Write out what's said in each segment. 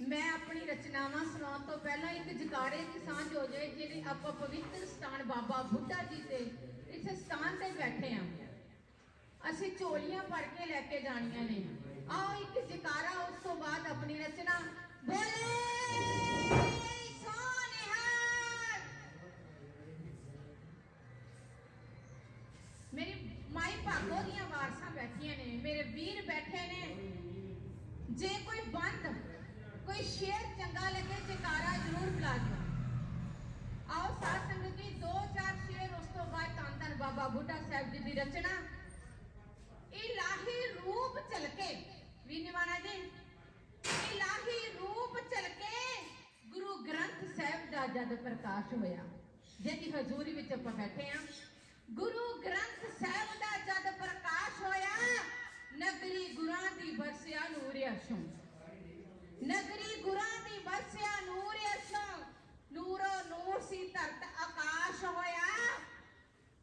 ਮੈਂ ਆਪਣੀ ਰਚਨਾਵਾਂ ਸੁਣਾਉਣ ਤੋਂ ਪਹਿਲਾਂ ਇੱਕ ਜਕਾਰੇ ਦੀ ਸਾਂਝ ਹੋ ਜਾਏ ਜਿਹੜੇ ਆਪਾਂ ਪਵਿੱਤਰ ਸਥਾਨ ਬਾਬਾ ਬੁੱਢਾ ਜੀ ਦੇ ਇਸ ਸਥਾਨ ਤੇ ਬੈਠੇ ਆ ਅਸੀਂ ਝੋਲੀਆਂ ਭਰ ਕੇ ਲੈ ਕੇ ਜਾਣੀਆਂ ਨੇ। ਆਓ ਇੱਕ ਜਕਾਰਾ, ਉਸ ਤੋਂ ਬਾਅਦ ਆਪਣੀ ਰਚਨਾ। ਬੋਲੇ ਸੋਨਿਹਾਰ ਮੇਰੀ ਮਾਈ ਭਾਗੋ ਦੀਆਂ ਵਾਰਸਾਂ ਬੈਠੀਆਂ ਨੇ ਮੇਰੇ ਵੀਰ ਬੈਠੇ ਨੇ ਜੇ ਕੋਈ ਬੰਦ ਕੋਈ ਸ਼ੇਰ ਲੱਗੇ ਜਕਾਰਾ ਜ਼ਰੂਰ ਬੁਲਾ ਦਿਓ ਆਓ ਸਾਧ ਸੰਗਤ ਜੀ ਦੋ ਚਾਰ ਸ਼ੇਰ ਉਸ ਤੋਂ ਬਾਅਦ ਧੰਨ ਬਾਬਾ ਬੁੱਢਾ ਸਾਹਿਬ ਜੀ ਦੀ ਰਚਨਾ ਇਲਾਹੀ ਰੂਪ ਚਲਕੇ ਵੀ ਨਿਵਾਣਾ ਜੀ ਇਲਾਹੀ ਰੂਪ ਚਲਕੇ ਗੁਰੂ ਗ੍ਰੰਥ ਸਾਹਿਬ ਦਾ ਜਦ ਪ੍ਰਕਾਸ਼ ਹੋਇਆ ਜਿਹਦੀ ਹਜ਼ੂਰੀ ਵਿੱਚ ਆਪਾਂ ਬੈਠੇ ਆ ਗੁਰੂ ਗ੍ਰੰਥ ਸਾਹਿਬ ਦਾ ਜਦ ਪ੍ਰਕਾਸ਼ ਹੋਇਆ ਨਗਰੀ ਗੁਰਾਂ ਦੀ ਬਰਸਿਆ ਨੂਰ ਅਸ਼ੋਂ ਨਗਰੀ ਗੁਰਾਂ ਦੀ ਬਰਸਿਆ ਨੂਰ ਅਸ਼ੋਂ ਨੂਰੋ ਨੂਰ ਸੀ ਧਰਤ ਆਕਾਸ਼ ਹੋਇਆ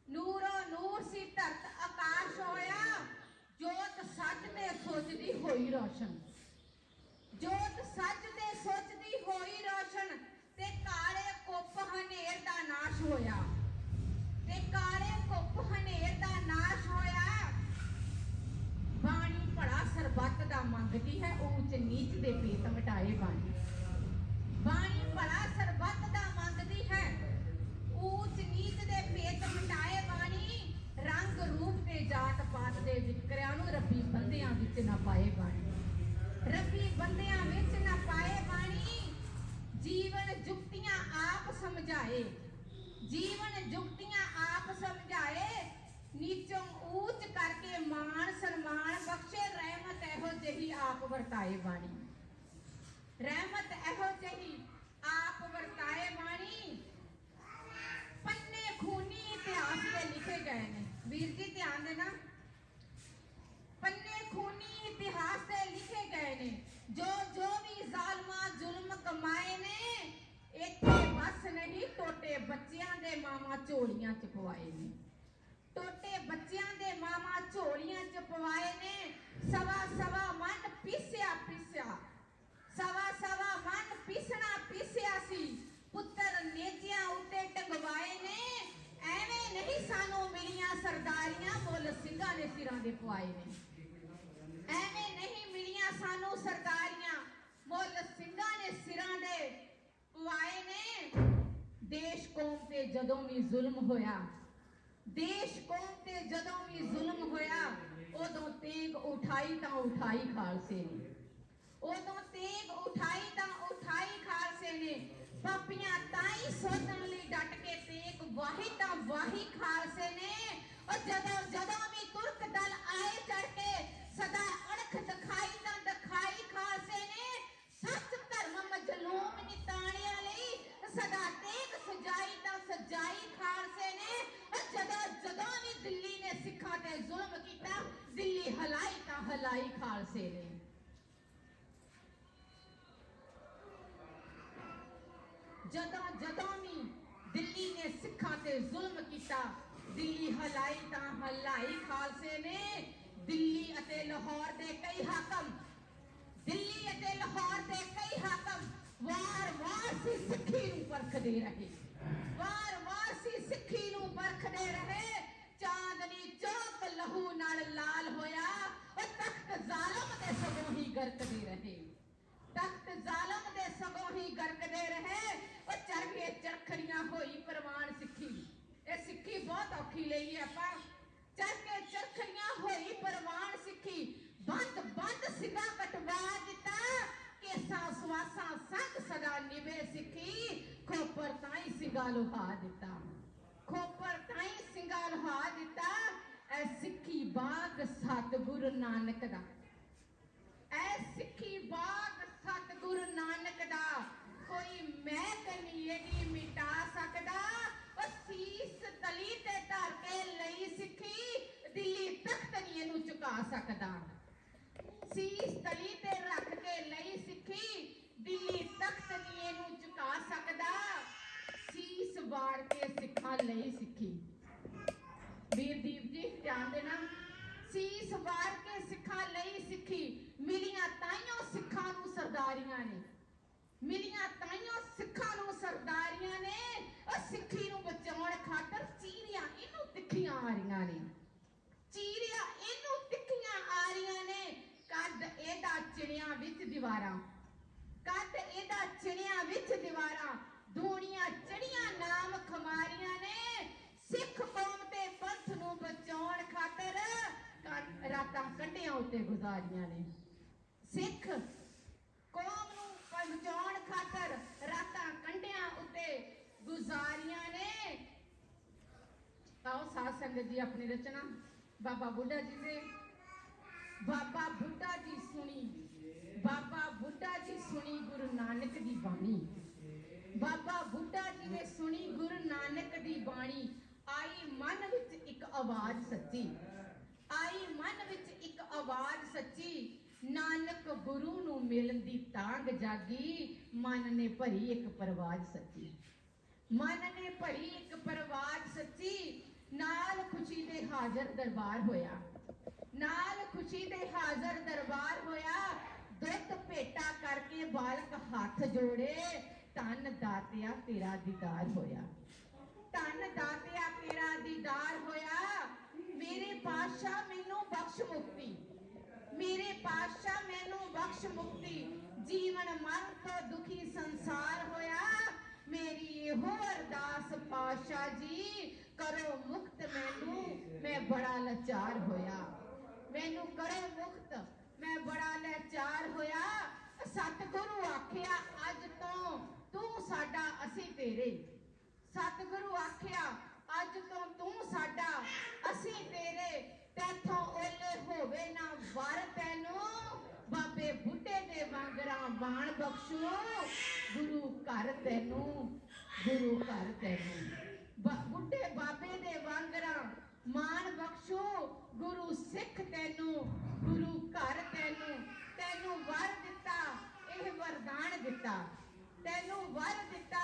ਨੂਰੋ ਨੂਰ ਸੀ ਧਰਤ ਆਕਾਸ਼ ਹੋਇਆ ਜੋਤ ਸੱਚ ਤੇ ਸੋਚਦੀ ਹੋਈ ਰੋਸ਼ਨ। ਜੋਤ ਸੱਚ ਤੇ ਸੋਚਦੀ ਹੋਈ ਰੋਸ਼ਨ, ਤੇ ਕਾਲੇ ਕੁੱਪ ਹਨੇਰ ਦਾ ਨਾਸ਼ ਹੋਇਆ। ਤੇ ਕਾਲੇ ਕੁੱਪ ਹਨੇਰ ਦਾ ਨਾਸ਼ ਹੋਇਆ। ਬਾਣੀ ਭੜਾ ਸਰਬੱਤ ਦਾ ਮੰਗਦੀ ਹੈ ਊਚ ਨੀਚ ਦੇ ਭੇਤ ਮਿਟਾਏ ਬਾਣੀ। ਬਾਣੀ ਭੜਾ ਸਰਬੱਤ ਦਾ ਮੰਗਦੀ ਹੈ ਊਚ ਨੀਚ ਦੇ ਭੇਤ ਮਿਟਾਏ ਬਾਣੀ। ਰੰਗ ਰੂਪ ਤੇ ਜਾਤ ਪਾਤ ਦੇ ਵਿਕਰਿਆਂ ਨੂੰ ਰੱਬੀ ਬੰਦਿਆਂ ਵਿੱਚ ਨਾ ਪਾਏ ਬਾਣੀ। ਬੰਦਿਆਂ ਵਿੱਚ ਨਾ ਪਾਏ ਬਾਣੀ ਜੀਵਨ ਜੁਗਤੀਆਂ ਆਪ ਸਮਝਾਏ। ਜੀਵਨ ਜੁਗਤੀਆਂ ਆਪ ਸਮਝਾਏ। ਨੀਚੋਂ ਊਚ ਕਰਕੇ ਮਾਣ ਸਨਮਾਨ ਬਖਸ਼ੇ। ਰਹਿਮਤ ਇਹੋ ਜਿਹੀ ਆਪ ਵਰਤਾਏ ਬਾਣੀ। ਰਹਿਮਤ ਇਹੋ ਜਿਹੀ ਆਪ ਵਰਤਾਏ ਬਾਣੀ। ਪੰਨੇ ਖੂਨੀ ਇਤਿਹਾਸ ਦੇ ਲਿਖੇ ਗਏ ਨੇ। ਵੀਰ ਜੀ, ਧਿਆਨ ਦੇਣਾ ਪੰਨੇ ਖੂਨੀ ਇਤਿਹਾਸ ਦੇ ਲਿਖੇ ਗਏ ਨੇ ਜੋ ਜੋ ਵੀ ਜ਼ਾਲਮਾਂ ਜ਼ੁਲਮ ਕਮਾਏ ਨੇ ਇੱਥੇ ਨਹੀਂ ਟੋਟੇ ਬੱਚਿਆਂ ਦੇ ਮਾਮਾ ਝੋਲੀਆਂ ਚ ਪਵਾਏ ਨੇ। ਟੋਟੇ ਬੱਚਿਆਂ ਦੇ ਮਾਮਾ ਝੋਲੀਆਂ ਚ ਪਵਾਏ ਨੇ। ਸਵਾ ਸਵਾ ਮਨ ਪੀਸਿਆ ਪੀਸਿਆ। ਸਵਾ ਸਵਾ ਮਨ ਪੀਸਣਾ ਪੀਸਿਆ ਸੀ। ਪੁੱਤਰ ਨੇਜਿਆਂ ਉੱਤੇ ਟੰਗਵਾਏ ਨੇ। ਐਵੇਂ ਨਹੀਂ ਸਾਨੂੰ ਮਿਲੀਆਂ ਸਰਦਾਰੀਆਂ, ਮੁੱਲ ਸਿੰਘਾਂ ਨੇ ਸਿਰਾਂ ਦੇ ਪਵਾਏ ਨੇ। ਐਵੇਂ ਨਹੀਂ ਮਿਲੀਆਂ ਸਾਨੂੰ ਸਰਦਾਰੀਆਂ, ਮੁੱਲ ਸਿੰਘਾਂ ਨੇ ਸਿਰਾਂ ਦੇ ਪਵਾਏ ਨੇ। ਦੇਸ਼ ਕੌਮ ਤੇ ਜਦੋਂ ਵੀ ਜ਼ੁਲਮ ਹੋਇਆ, ਦੇਸ਼ ਕੌਮ ਤੇ ਜਦੋਂ ਵੀ ਜ਼ੁਲਮ ਹੋਇਆ, ਉਦੋਂ ਤੇਗ ਉਠਾਈ ਤਾਂ ਉਠਾਈ ਖਾਲਸੇ ਨੇ। ਉਦੋਂ ਤੇਗ ਉਠਾਈ ਤਾਂ ਉਠਾਈ ਖਾਲਸੇ ਨੇ। ਪਾਪੀਆਂ ਤਾਈ ਸੋਧਣ ਲਈ ਡਟ ਕੇ ਤੇਗ ਵਾਹੀ ਤਾਂ ਵਾਹੀ ਖਾਲਸੇ ਨੇ। ਉਹ ਜਦੋਂ ਜਦੋਂ ਵੀ ਤੁਰਕ ਦਲ ਆਏ ਚੜ ਕੇ, ਸਦਾ ਅਣਖ ਦਿਖਾਈ ਤਾਂ ਦਿਖਾਈ ਖਾਲਸੇ ਨੇ। ਸੱਚ ਹਲਾਈ ਖਾਲਸੇ ਨੇ ਜਦੋਂ ਜਦੋਂ ਵੀ ਦਿੱਲੀ ਨੇ ਸਿੱਖਾਂ ਤੇ ਜ਼ੁਲਮ ਕੀਤਾ, ਦਿੱਲੀ ਹਲਾਈ ਤਾਂ ਹਲਾਈ ਖਾਲਸੇ ਨੇ, ਦਿੱਲੀ ਅਤੇ ਲਾਹੌਰ ਦੇ ਕਈ ਹਾਕਮ, ਦਿੱਲੀ ਅਤੇ ਲਾਹੌਰ ਦੇ ਕਈ ਹਾਕਮ ਵਾਰ-ਵਾਰ ਸੀ ਸਿੱਖੀ ਨੂੰ ਪਰਖਦੇ ਰਹੇ। ਵਾਰ-ਵਾਰ ਸੀ ਸਿੱਖੀ ਨੂੰ ਪਰਖਦੇ ਰਹੇ। ਚਾਂਦਨੀ ਚੌਕ ਲਹੂ ਨਾਲ ਲਾਲ ਹੋਇਆ ਉਹ ਤਖਤ ਜ਼ਾਲਮ ਦੇ ਸਗੋਂ ਹੀ ਗਰਕਦੇ ਰਹੇ। ਤਖਤ ਜ਼ਾਲਮ ਦੇ ਸਗੋਂ ਹੀ ਗਰਕਦੇ ਰਹੇ। ਉਹ ਚਰਖੇ ਚਰਖੜੀਆਂ ਹੋਈ ਪ੍ਰਵਾਨ ਸਿੱਖੀ। ਇਹ ਸਿੱਖੀ ਬਹੁਤ ਔਖੀ ਲਈ ਹੈ ਆਪਾਂ। ਚਰਖੇ ਚਰਖੜੀਆਂ ਹੋਈ ਪ੍ਰਵਾਨ ਸਿੱਖੀ। ਬੰਦ ਬੰਦ ਸਿਗਾ ਕਟਵਾ ਦਿੱਤਾ। ਕੇਸਾਂ, ਸਵਾਸਾਂ ਸੰਗ ਸਦਾ ਨਿਵੇ ਸਿੱਖੀ। ਖੋਪਰ ਤਾਈ ਸਿੰਘਾ ਲੁਹਾ ਦਿੱਤਾ। ਖੋਪਰ ਤਾਈ ਸਿੰਘਾ ਲੁਹਾ ਦਿੱਤਾ। ਐ ਸਿੱਖੀ ਬਾਗ ਸਤਿਗੁਰੂ ਨਾਨਕ ਦਾ ਐ ਸਿੱਖੀ ਬਾਗ ਸਤਿਗੁਰੂ ਨਾਨਕ ਦਾ ਕੋਈ ਮਹਿਕ ਨਹੀਂ ਇਹਦੀ ਮਿਟਾ ਸਕਦਾ ਉਹ ਸੀਸ ਤਲੀ ਤੇ ਧਰ ਕੇ ਲਈ ਸਿੱਖੀ ਦਿੱਲੀ ਤਖਤ ਨਹੀਂ ਇਹਨੂੰ ਝੁਕਾ ਸਕਦਾ। ਸੀਸ ਤਲੀ ਤੇ ਰੱਖ ਕੇ ਲਈ ਸਿੱਖੀ, ਦਿੱਲੀ ਤਖਤ ਨਹੀਂ ਇਹਨੂੰ ਝੁਕਾ ਸਕਦਾ। ਸੀਸ ਵਾਰ ਕੇ ਸਿੱਖਾਂ ਲਈ ਸਿੱਖੀ ਵੀਰਦੀਪ ਜੀ ਧਿਆਨ ਦੇਣਾ ਸੀਸ ਵਾਰ ਕੇ ਸਿੱਖਾਂ ਲਈ ਸਿੱਖੀ ਮਿਲੀਆਂ ਤਾਈਓ ਸਿੱਖਾਂ ਨੂੰ ਸਰਦਾਰੀਆਂ ਨੇ ਮਿਲੀਆਂ ਤਾਈਆਂ ਸਿੱਖਾਂ ਨੂੰ ਸਰਦਾਰੀਆਂ ਨੇ ਉਹ ਸਿੱਖੀ ਨੂੰ ਬਚਾਉਣ ਖਾਤਰ ਚੀਰੀਆਂ ਇਹਨੂੰ ਤਿੱਖੀਆਂ ਆ ਰਹੀਆਂ ਨੇ ਚੀਰੀਆਂ ਇਹਨੂੰ ਤਿੱਖੀਆਂ ਆ ਰਹੀਆਂ ਨੇ ਕੱਦ ਇਹਦਾ ਚਿੜੀਆਂ ਵਿੱਚ ਦੀਵਾਰਾਂ। ਕੱਦ ਇਹਦਾ ਚਿੜੀਆਂ ਵਿੱਚ ਦੀਵਾਰਾਂ। ਦੂਣੀਆਂ ਚੜੀਆਂ ਨਾਮ ਖਮਾਰੀਆਂ ਨੇ। ਸਿੱਖ ਕੌਮ ਤੇ ਪੰਥ ਨੂੰ ਬਚਾਉਣ ਖਾਤਰ ਰਾਤਾਂ ਕੰਢਿਆਂ ਉੱਤੇ ਗੁਜ਼ਾਰੀਆਂ ਨੇ। ਸਿੱਖ ਕੌਮ ਨੂੰ ਬਚਾਉਣ ਖਾਤਰ ਰਾਤਾਂ ਕੰਢਿਆਂ ਉੱਤੇ ਗੁਜ਼ਾਰੀਆਂ ਨੇ। ਆਓ ਸਾਧ ਸੰਗਤ ਜੀ ਆਪਣੀ ਰਚਨਾ ਬਾਬਾ ਬੁੱਢਾ ਜੀ ਦੇ ਬਾਬਾ ਬੁੱਢਾ ਜੀ ਸੁਣੀ, ਬਾਬਾ ਬੁੱਢਾ ਜੀ ਸੁਣੀ ਗੁਰੂ ਨਾਨਕ ਦੀ ਬਾਣੀ। ਬਾਬਾ ਬੁੱਢਾ ਜੀ ਨੇ ਸੁਣੀ ਗੁਰੂ ਨਾਨਕ ਦੀ ਬਾਣੀ। ਆਈ ਮਨ ਵਿੱਚ ਇੱਕ ਆਵਾਜ਼ ਸੱਚੀ। ਆਈ ਮਨ ਵਿੱਚ ਇੱਕ ਆਵਾਜ਼ ਸੱਚੀ। ਨਾਨਕ ਗੁਰੂ ਨੂੰ ਮਿਲਣ ਦੀ ਤਾਂਗ ਜਾਗੀ। ਮਨ ਨੇ ਭਰੀ ਇੱਕ ਪਰਵਾਜ ਸੱਚੀ। ਮਨ ਨੇ ਭਰੀ ਇੱਕ ਪਰਵਾਜ ਸੱਚੀ। ਨਾਲ ਖੁਸ਼ੀ ਦੇ ਹਾਜ਼ਰ ਦਰਬਾਰ ਹੋਇਆ। ਨਾਲ ਖੁਸ਼ੀ ਦੇ ਹਾਜ਼ਰ ਦਰਬਾਰ ਹੋਇਆ। ਦੁੱਧ ਭੇਟਾ ਕਰਕੇ ਬਾਲਕ ਹੱਥ ਜੋੜੇ। ਧੰਨ ਦਾਤਿਆ ਤੇਰਾ ਦੀਦਾਰ ਹੋਇਆ। ਧੰਨ ਦਾਤਿਆ ਤੇਰਾ ਦੀਦਾਰ ਹੋਇਆ। ਮੇਰੇ ਪਾਤਸ਼ਾਹ ਮੈਨੂੰ ਬਖਸ਼ ਮੁਕਤੀ। ਮੇਰੇ ਪਾਤਸ਼ਾਹ ਮੈਨੂੰ ਬਖਸ਼ ਮੁਕਤੀ। ਜੀਵਨ ਮਰਨ ਤੋਂ ਦੁਖੀ ਸੰਸਾਰ ਹੋਇਆ। ਮੇਰੀ ਇਹੋ ਅਰਦਾਸ ਪਾਤਸ਼ਾਹ ਜੀ, ਕਰੋ ਮੁਕਤ ਮੈਨੂੰ। ਮੈਂ ਬੜਾ ਲਾਚਾਰ ਹੋਇਆ। ਮੈਨੂੰ ਕਰੋ ਮੁਕਤ, ਮੈਂ ਬੜਾ ਲਾਚਾਰ ਹੋਇਆ। ਸਤਿਗੁਰੂ ਆਖਿਆ, ਅੱਜ ਤੋਂ ਤੂੰ ਸਾਡਾ ਅਸੀਂ ਤੇਰੇ। ਸਤਿਗੁਰੂ ਆਖਿਆ, ਅੱਜ ਤੋਂ ਤੂੰ ਸਾਡਾ ਅਸੀਂ ਤੇਰੇ। ਤੈਥੋਂ ਓਲੇ ਹੋਵੇ ਨਾ ਵਰ ਤੈਨੂੰ। ਬਾਬੇ ਬੁੱਢੇ ਦੇ ਵਾਂਗਰਾਂ ਬਾਣ ਬਖਸ਼ੂ। ਗੁਰੂ ਘਰ ਤੈਨੂੰ, ਗੁਰੂ ਘਰ ਤੈਨੂੰ। ਬੁੱਢੇ ਬਾਬੇ ਦੇ ਵਾਂਗਰਾਂ ਬਖਸ਼ੂ ਗੁਰੂ ਸਿੱਖ ਤੈਨੂੰ, ਗੁਰੂ ਘਰ ਤੈਨੂੰ ਤੈਨੂੰ ਵਰ ਦਿੱਤਾ, ਇਹ ਵਰਦਾਨ ਦਿੱਤਾ। ਤੈਨੂੰ ਵਰ ਦਿੱਤਾ,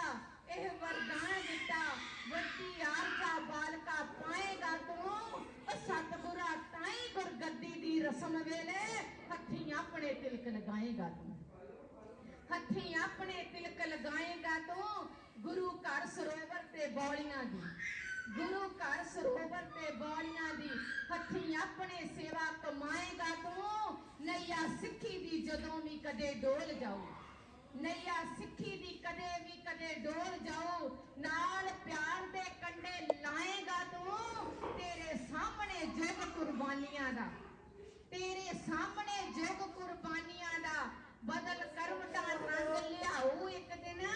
ਇਹ ਵਰਦਾਨ ਦਿੱਤਾ। ਵੱਡੀ ਆਰਜਾ ਬਾਲਕਾ ਪਾਏਗਾ ਤੂੰ, ਉਹ ਤਾਈ ਗੁਰਗੱਦੀ ਦੀ ਰਸਮ ਵੇਲੇ ਹੱਥੀਂ ਆਪਣੇ ਤਿਲਕ ਲਗਾਏਗਾ ਤੂੰ। ਹੱਥੀਂ ਆਪਣੇ ਤਿਲਕ ਲਗਾਏਗਾ ਤੂੰ ਗੁਰੂ ਘਰ ਸਰੋਵਰ ਤੇ ਬੌਲੀਆਂ ਦੀ। ਗੁਰੂ ਘਰ ਸਰੋਵਰ ਤੇ ਬੌਲੀਆਂ ਦੀ ਹੱਥੀਂ ਆਪਣੇ ਸੇਵਾ ਕਮਾਏਗਾ ਤੂੰ ਨਈਆ ਸਿੱਖੀ ਦੀ ਜਦੋਂ ਵੀ ਕਦੇ ਡੋਲ ਜਾਊ। ਨਈਆ ਸਿੱਖੀ ਦੀ ਕਦੇ ਵੀ ਕਦੇ ਡੋਲ ਜਾਊ। ਨਾਲ ਪਿਆਰ ਦੇ ਕੰਡੇ ਲਾਏਗਾ ਤੂੰ ਤੇਰੇ ਸਾਹਮਣੇ ਜਗ ਕੁਰਬਾਨੀਆਂ ਦਾ। ਤੇਰੇ ਸਾਹਮਣੇ ਜਗ ਕੁਰਬਾਨੀਆਂ ਦਾ ਬਦਲ ਕਰਮ ਦਾ ਰੰਗ ਲਿਆਉ ਇੱਕ ਦਿਨ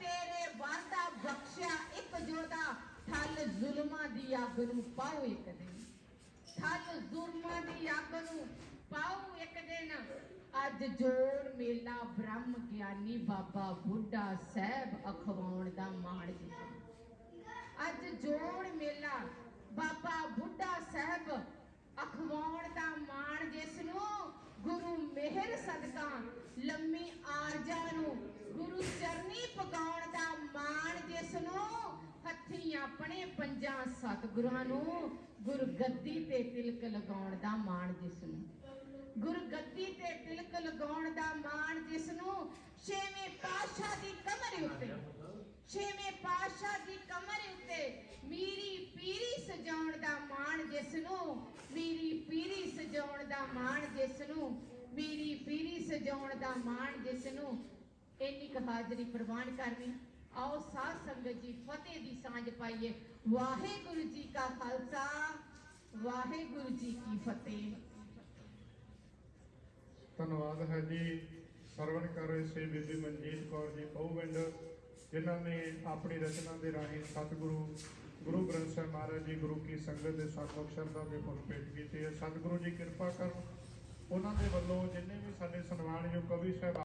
ਤੇਰੇ ਵਾਦਾ ਬਖਸ਼ਿਆ ਇੱਕ ਜੋਦਾ ਠੱਲ ਜ਼ੁਲਮਾਂ ਦੀ ਅੱਗ ਨੂੰ ਪਾਉ ਇੱਕ ਦਿਨ ਠੱਲ ਜ਼ੁਲਮਾਂ ਦੀ ਅੱਗ ਅੱਜ ਜੋੜ ਮੇਲਾ ਬ੍ਰਹਮ ਗਿਆਨੀ ਬਾਬਾ ਬੁੱਢਾ ਸਾਹਿਬ ਅਖਵਾਉਣ ਦਾ ਮਾਣ ਜੀ ਅੱਜ ਜੋੜ ਮੇਲਾ ਬਾਬਾ ਬੁੱਢਾ ਸਾਹਿਬ ਅਖਵਾਉਣ ਦਾ ਮਾਣ ਜਿਸ ਨੂੰ ਗੁਰੂ ਮਿਹਰ ਸਦਕਾ ਲੰਮੀ ਆਰਜਾ ਨੂੰ ਗੁਰੂ ਚਰਨੀ ਪਕਾਉਣ ਦਾ ਮਾਣ ਜਿਸ ਨੂੰ ਹੱਥੀ ਆਪਣੇ ਪੰਜਾਂ ਸਤਿਗੁਰਾਂ ਨੂੰ ਗੁਰਗੱਦੀ ਤੇ ਤਿਲਕ ਲਗਾਉਣ ਦਾ ਮਾਣ ਜਿਸ ਨੂੰ। ਗੁਰਗੱਦੀ ਤੇ ਤਿਲਕ ਲਗਾਉਣ ਦਾ ਮਾਣ ਜਿਸ ਨੂੰ ਛੇਵੇਂ ਪਾਤਸ਼ਾਹ ਦੀ ਕਮਰ ਉੱਤੇ, ਛੇਵੇਂ ਪਾਤਸ਼ਾਹ ਦੀ ਕਮਰ ਉੱਤੇ ਮੀਰੀ ਪੀਰੀ ਸਜਾਉਣ ਦਾ ਮਾਣ ਜਿਸ ਨੂੰ, ਮੀਰੀ ਪੀਰੀ ਸਜਾਉਣ ਦਾ ਮਾਣ ਜਿਸ ਨੂੰ, ਮੀਰੀ ਪੀਰੀ ਸਜਾਉਣ ਦਾ ਮਾਣ ਜਿਸ ਨੂੰ। ਇੰਨੀ ਕੁ ਹਾਜ਼ਰੀ ਪ੍ਰਵਾਨ ਕਰਨੀ ਆਓ ਸਾਧ ਸੰਗਤ ਜੀ, ਫਤਿਹ ਦੀ ਸਾਂਝ ਪਾਈਏ। ਵਾਹਿਗੁਰੂ ਜੀ ਕਾ ਖਾਲਸਾ, ਵਾਹਿਗੁਰੂ ਜੀ ਕੀ ਫਤਿਹ। ਧੰਨਵਾਦ ਹੈ ਜੀ। ਸਰਵਣ ਕਰ ਰਹੇ ਸੇ ਬੀਬੀ ਮਨਜੀਤ ਕੌਰ ਜੀ ਬਹੁਵਿੰਡ ਜਿਨ੍ਹਾਂ ਨੇ ਆਪਣੀ ਰਚਨਾ ਦੇ ਰਾਹੀਂ ਸਤਿਗੁਰੂ, ਗੁਰੂ ਗ੍ਰੰਥ ਸਾਹਿਬ ਮਹਾਰਾਜ ਜੀ, ਗੁਰੂ ਕੀ ਸੰਗਤ ਦੇ ਸਤਿਗੁਰ ਸ਼ਰਧਾ ਦੇ ਫੁੱਲ ਭੇਟ ਕੀਤੇ ਸਤਿਗੁਰੂ ਜੀ ਕਿਰਪਾ ਕਰਨ। ਉਹਨਾਂ ਦੇ ਵੱਲੋਂ ਜਿੰਨੇ ਵੀ ਸਾਡੇ ਸਨਮਾਨਯੋਗ ਕਵੀ ਸਾਹਿਬ